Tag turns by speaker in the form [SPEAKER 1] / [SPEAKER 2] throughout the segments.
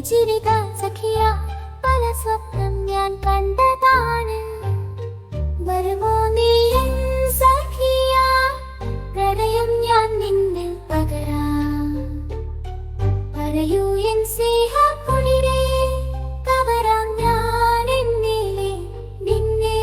[SPEAKER 1] ജീവിത സഖിയ പല സ്വപ്നം ഞാൻ കണ്ടതാണ്. വരുമോ നീ സഖിയ? പ്രണയം ഞാൻ നിന്നിൽ പകരാം. പറയൂ എൻ സ്നേഹക്കുളിരേ കവരാം ഞാൻ എന്നിലെ നിന്നെ.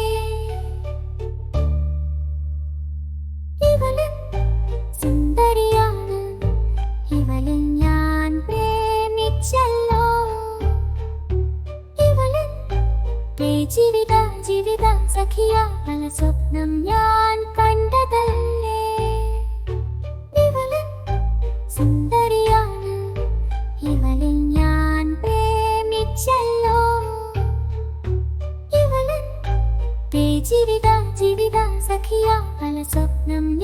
[SPEAKER 1] ജീവിത ജീവിത സഖിയ പല സ്വപ്നം ഞാൻ കണ്ടതല്ലേ? ഇവൾ സുന്ദരിയാണ്. ഇവളിൽ ഞാൻ പ്രേമിച്ചല്ലോ. ഇവൾ ജീവിത ജീവിത സഖിയ പല സ്വപ്നം